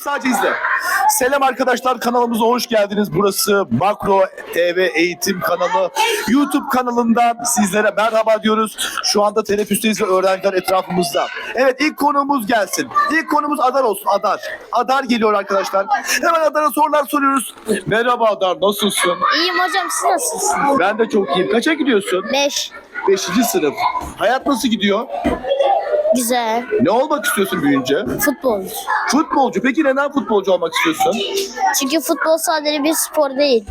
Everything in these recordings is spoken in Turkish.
Sadece izle. Selam arkadaşlar kanalımıza hoş geldiniz. Burası Makro TV eğitim kanalı. YouTube kanalından sizlere merhaba diyoruz. Şu anda teneffüsteyiz ve öğrenciler etrafımızda. Evet ilk konuğumuz gelsin. İlk konumuz Adar olsun Adar. Adar geliyor arkadaşlar. Hemen Adar'a sorular soruyoruz. Merhaba Adar nasılsın? İyiyim hocam siz nasılsınız? Ben de çok iyiyim. Kaça gidiyorsun? 5. Beşinci sınıf. Hayat nasıl gidiyor? Güzel. Ne olmak istiyorsun büyüyünce? Futbolcu. Futbolcu. Peki neden futbolcu olmak istiyorsun? Çünkü futbol sadece bir spor değil.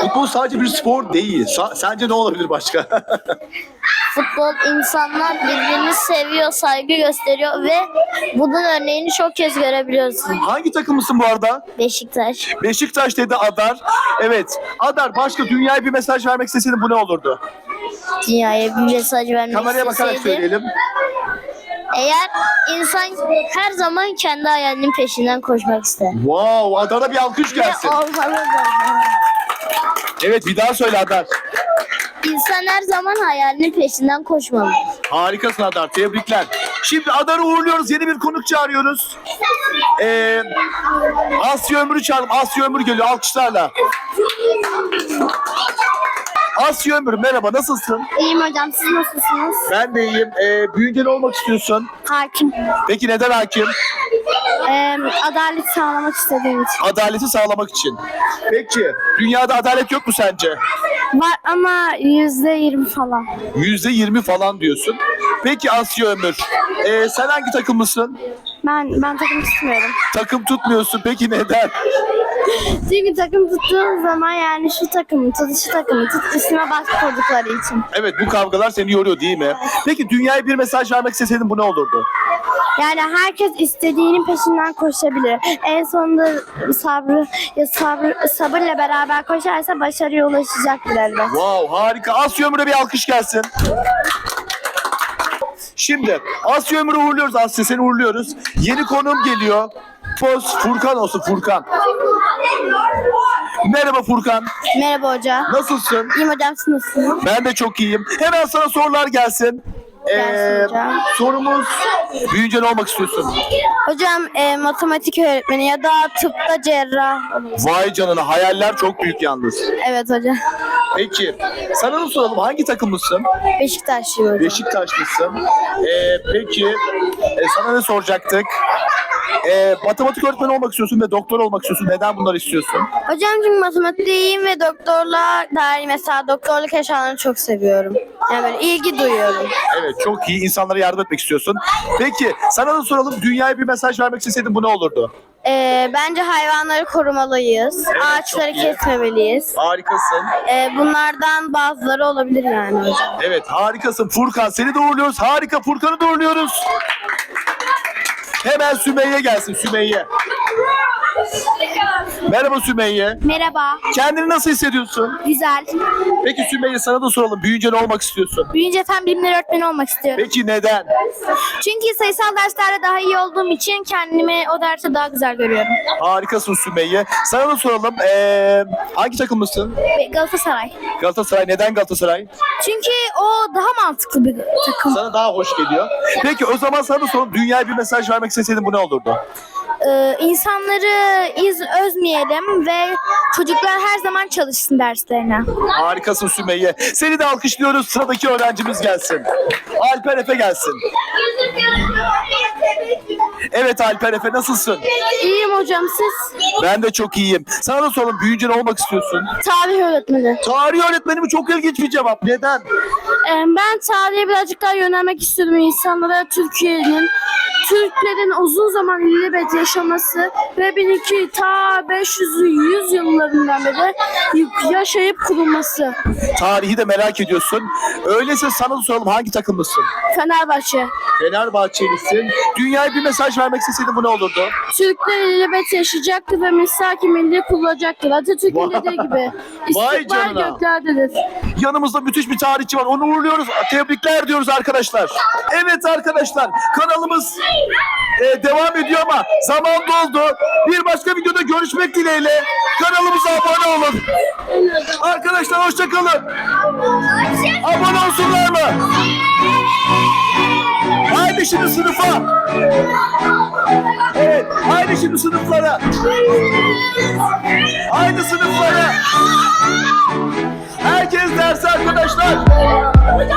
Futbol sadece bir spor değil. Sa- sence ne olabilir başka? Futbol insanlar birbirini seviyor, saygı gösteriyor ve bunun örneğini çok kez görebiliyorsun. Hangi takımlısın bu arada? Beşiktaş. Beşiktaş dedi Adar. Evet. Adar başka dünyaya bir mesaj vermek isteseydin bu ne olurdu? Dünyaya bir mesaj vermek Kameraya bakarak söyleyelim. Eğer insan her zaman kendi hayalinin peşinden koşmak ister. Wow, Adar'a bir alkış gelsin. Evet bir daha söyle Adar. İnsan her zaman hayalinin peşinden koşmalı. Harikasın Adar. Tebrikler. Şimdi Adar'ı uğurluyoruz. Yeni bir konuk çağırıyoruz. Ee, Asya Ömür'ü çağıralım. Asya Ömür geliyor alkışlarla. Asya Ömür merhaba nasılsın? İyiyim hocam siz nasılsınız? Ben de iyiyim. Ee, büyüyünce ne olmak istiyorsun? Hakim. Peki neden hakim? adalet sağlamak istediğim için. Adaleti sağlamak için. Peki dünyada adalet yok mu sence? Var ama yüzde yirmi falan. Yüzde yirmi falan diyorsun. Peki Asya Ömür, ee, sen hangi takımlısın? Ben ben takım tutmuyorum. Takım tutmuyorsun. Peki neden? Çünkü takım tuttuğun zaman yani şu takımı tut, şu takımı tut üstüme baskı kurdukları için. Evet bu kavgalar seni yoruyor değil mi? Peki dünyaya bir mesaj vermek isteseydin bu ne olurdu? Yani herkes istediğinin peşinden koşabilir. En sonunda sabrı ya sabır sabırla beraber koşarsa başarıya ulaşacaktır elbet. Wow harika. Asya Ömür'e bir alkış gelsin. Şimdi Asya Ömür'ü uğurluyoruz Asya seni uğurluyoruz. Yeni konuğum geliyor. Poz Furkan olsun Furkan. Merhaba Furkan. Merhaba hoca. Nasılsın? İyiyim hocam siz nasılsınız? Ben de çok iyiyim. Hemen sana sorular gelsin. Ee, Gelsin hocam. sorumuz büyüyünce ne olmak istiyorsun? Hocam e, matematik öğretmeni ya da tıpta cerrah. Vay canına hayaller çok büyük yalnız. Evet hocam. Peki sana da soralım hangi takımlısın? Beşiktaşlıyım hocam. Beşiktaşlısın. Ee, peki e, sana ne soracaktık? Ee, matematik öğretmeni olmak istiyorsun ve doktor olmak istiyorsun. Neden bunları istiyorsun? Hocam çünkü matematikte iyiyim ve doktorla dair mesela doktorluk eşyalarını çok seviyorum. Yani böyle ilgi duyuyorum. Evet çok iyi insanlara yardım etmek istiyorsun. Peki sana da soralım dünyaya bir mesaj vermek isteseydin bu ne olurdu? Ee, bence hayvanları korumalıyız. Evet, Ağaçları çok iyi. kesmemeliyiz. Harikasın. Ee, bunlardan bazıları olabilir yani hocam. Evet harikasın Furkan. Seni de uğurluyoruz. Harika Furkan'ı da uğurluyoruz. Hemen Sümeyye gelsin Sümeyye. Merhaba Sümeyye. Merhaba. Kendini nasıl hissediyorsun? Güzel. Peki Sümeyye sana da soralım. Büyüyünce ne olmak istiyorsun? Büyünce fen bilimleri öğretmeni olmak istiyorum. Peki neden? Çünkü sayısal derslerde daha iyi olduğum için kendimi o derste daha güzel görüyorum. Harikasın Sümeyye. Sana da soralım. Ee, hangi takımlısın? Galatasaray. Galatasaray. Neden Galatasaray? Çünkü o daha mantıklı bir takım. Sana daha hoş geliyor. Peki o zaman sana soralım. Dünyaya bir mesaj vermek isteseydin bu ne olurdu? Ee, insanları iz özmeyelim ve çocuklar her zaman çalışsın derslerine. Harikasın Sümeyye. Seni de alkışlıyoruz. Sıradaki öğrencimiz gelsin. Alper Efe gelsin. Evet Alper Efe nasılsın? İyiyim hocam siz? Ben de çok iyiyim. Sana da soralım. Büyüyünce ne olmak istiyorsun? Tarih öğretmeni. Tarih öğretmeni mi? Çok ilginç bir cevap. Neden? Ee, ben tarihe birazcık daha yönelmek istiyordum insanlara Türkiye'nin Türklerin uzun zaman ilelebet yaşaması ve 1200 ta 500 100 yıllarından beri yaşayıp kurulması. Tarihi de merak ediyorsun. Öyleyse sana da soralım. Hangi takımlısın? Fenerbahçe. Fenerbahçelisin. Dünyaya bir mesaj vermek isteseydin bu ne olurdu? Türkler ilelebet yaşayacaktı ve misaki milli kurulacaktır. Atatürk'ün dediği gibi. Vay İstikbal canına. göklerdedir. Yanımızda müthiş bir tarihçi var. Onu uğurluyoruz. Tebrikler diyoruz arkadaşlar. Evet arkadaşlar kanalımız e, devam ediyor ama zaman doldu. Bir başka videoda görüşmek dileğiyle. Kanalımıza abone olun. Arkadaşlar hoşçakalın. Abone olsunlar mı? Haydi şimdi sınıfa. Evet. Haydi şimdi sınıflara. Haydi sınıflara. Herkes derse arkadaşlar.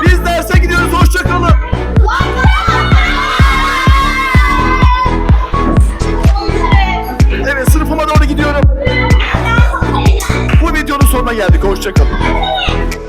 Biz derse sonuna geldik. Hoşça kalın.